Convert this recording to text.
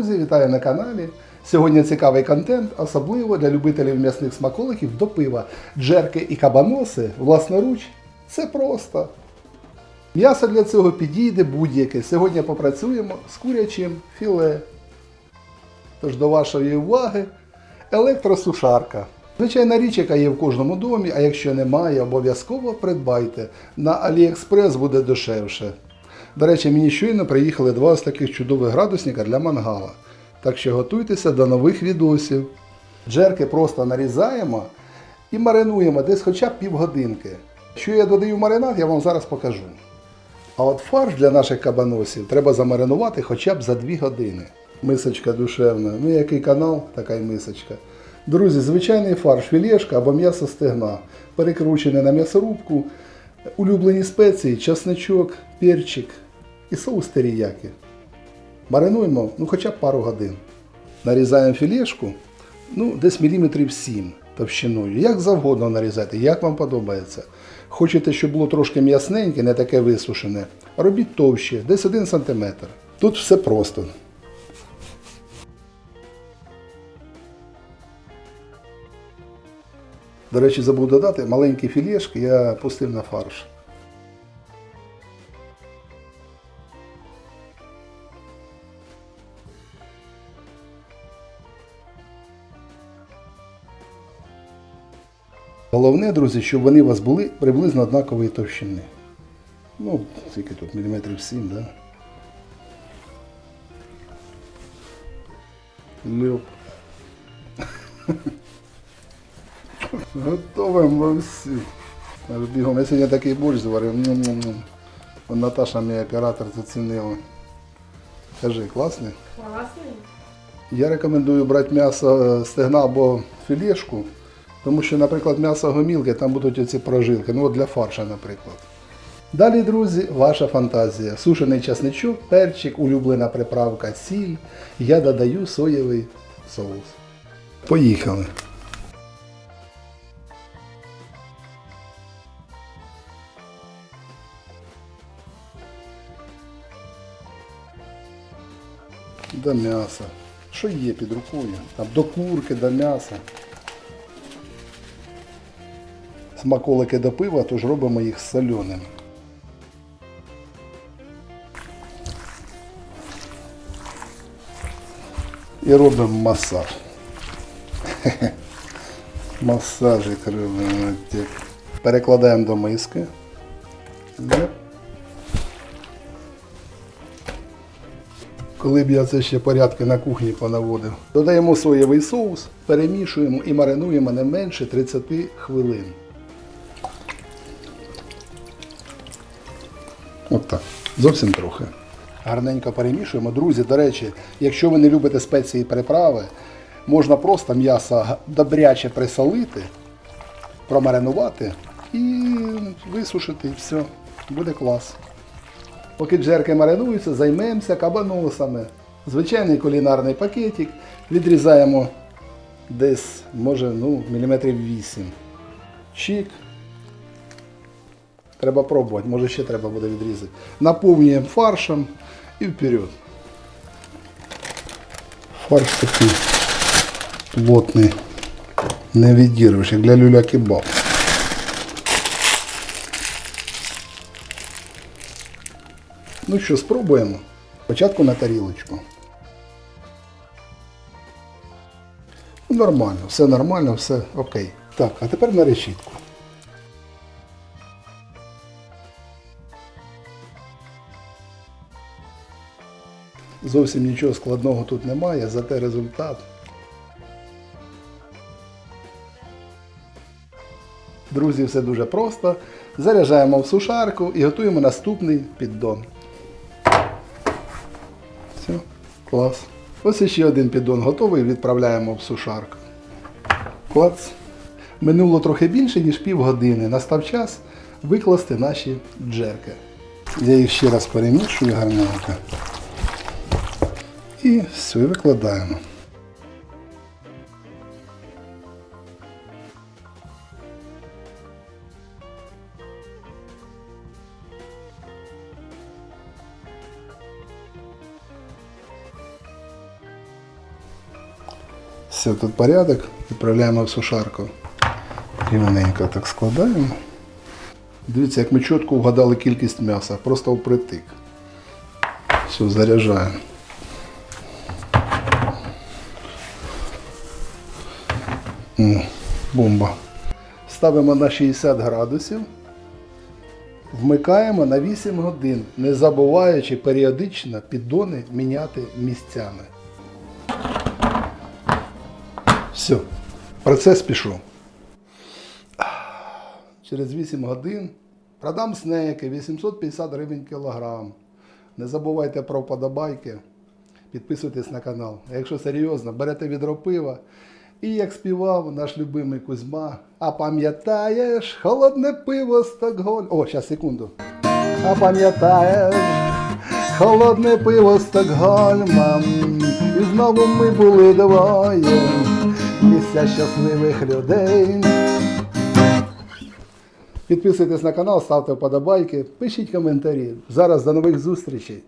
Друзі, вітаю на каналі. Сьогодні цікавий контент, особливо для любителів м'ясних смаколиків до пива. Джерки і кабаноси власноруч це просто. М'ясо для цього підійде будь-яке. Сьогодні попрацюємо з курячим філе. Тож до вашої уваги електросушарка. Звичайна річ, яка є в кожному домі, а якщо немає, обов'язково придбайте. На AliExpress буде дешевше. До речі, мені щойно приїхали два ось таких чудових градусника для мангала. Так що готуйтеся до нових відосів. Джерки просто нарізаємо і маринуємо десь хоча б півгодинки. Що я додаю в маринад, я вам зараз покажу. А от фарш для наших кабаносів треба замаринувати хоча б за 2 години. Мисочка душевна. Ну який канал, така й мисочка. Друзі, звичайний фарш, філешка або м'ясо стегна, перекручене на м'ясорубку, улюблені спеції, часничок, перчик і соус теріяки. Маринуємо ну, хоча б пару годин. Нарізаємо філешку ну, десь міліметрів 7 товщиною. Як завгодно нарізати, як вам подобається. Хочете, щоб було трошки м'ясненьке, не таке висушене, робіть товще, десь 1 см. Тут все просто. До речі, забув додати, маленькі філешки я пустив на фарш. Головне, друзі, щоб вони у вас були приблизно однакової товщини. Ну, скільки тут, міліметрів 7, да? Люк. Готовимо всі. Бігом. Я сьогодні такий борщ зварив. М-м-м. Вон Наташа, мій оператор, зацінила. Кажи, класний? Класний. Я рекомендую брати м'ясо е, стегна або філешку, тому що, наприклад, м'ясо гомілки, там будуть оці прожилки, ну от для фарша, наприклад. Далі, друзі, ваша фантазія. Сушений часничок, перчик, улюблена приправка, сіль. Я додаю соєвий соус. Поїхали. До м'яса. Що є під рукою? Там до курки, до м'яса. Смаколики до пива, тож робимо їх соленими. І робимо масаж. Масажик робимо. Перекладаємо до миски. Є. Коли б я це ще порядки на кухні понаводив. Додаємо соєвий соус, перемішуємо і маринуємо не менше 30 хвилин. От так. Зовсім трохи. Гарненько перемішуємо. Друзі, до речі, якщо ви не любите спеції і приправи, можна просто м'ясо добряче присолити, промаринувати і висушити, і все. Буде клас. Поки джерки маринуються, займемося кабаносами. Звичайний кулінарний пакетик. Відрізаємо десь, може, ну, міліметрів 8. Чик. Треба пробувати, може ще треба буде відрізати. Наповнюємо фаршем і вперед. Фарш такий плотний. Не відірвеш, як для люля кебаб. Ну що, спробуємо. Спочатку на тарілочку. Нормально, все нормально, все окей. Так, а тепер на решітку. Зовсім нічого складного тут немає, зате результат. Друзі, все дуже просто. Заряджаємо в сушарку і готуємо наступний піддон. Все, клас. Ось ще один піддон готовий, відправляємо в сушарку. Клац. Минуло трохи більше, ніж півгодини. Настав час викласти наші джерки. Я їх ще раз перемішую гарненько. І все, викладаємо. Все, тут порядок. Відправляємо в сушарку. Рівненько так складаємо. Дивіться, як ми чітко вгадали кількість м'яса, просто впритик. Все, заряджаємо. Бомба. Ставимо на 60 градусів. Вмикаємо на 8 годин, не забуваючи періодично піддони міняти місцями. Все, процес пішов. Через 8 годин продам снеки 850 гривень кілограм. Не забувайте про вподобайки. Підписуйтесь на канал. А якщо серйозно, берете відро пива. І як співав наш любимий Кузьма, а пам'ятаєш, холодне пиво Стокгольм. О, зараз секунду. А пам'ятаєш, холодне пиво Стокгольма. І знову ми були двоє. Місця щасливих людей. Підписуйтесь на канал, ставте вподобайки, пишіть коментарі. Зараз до нових зустрічей.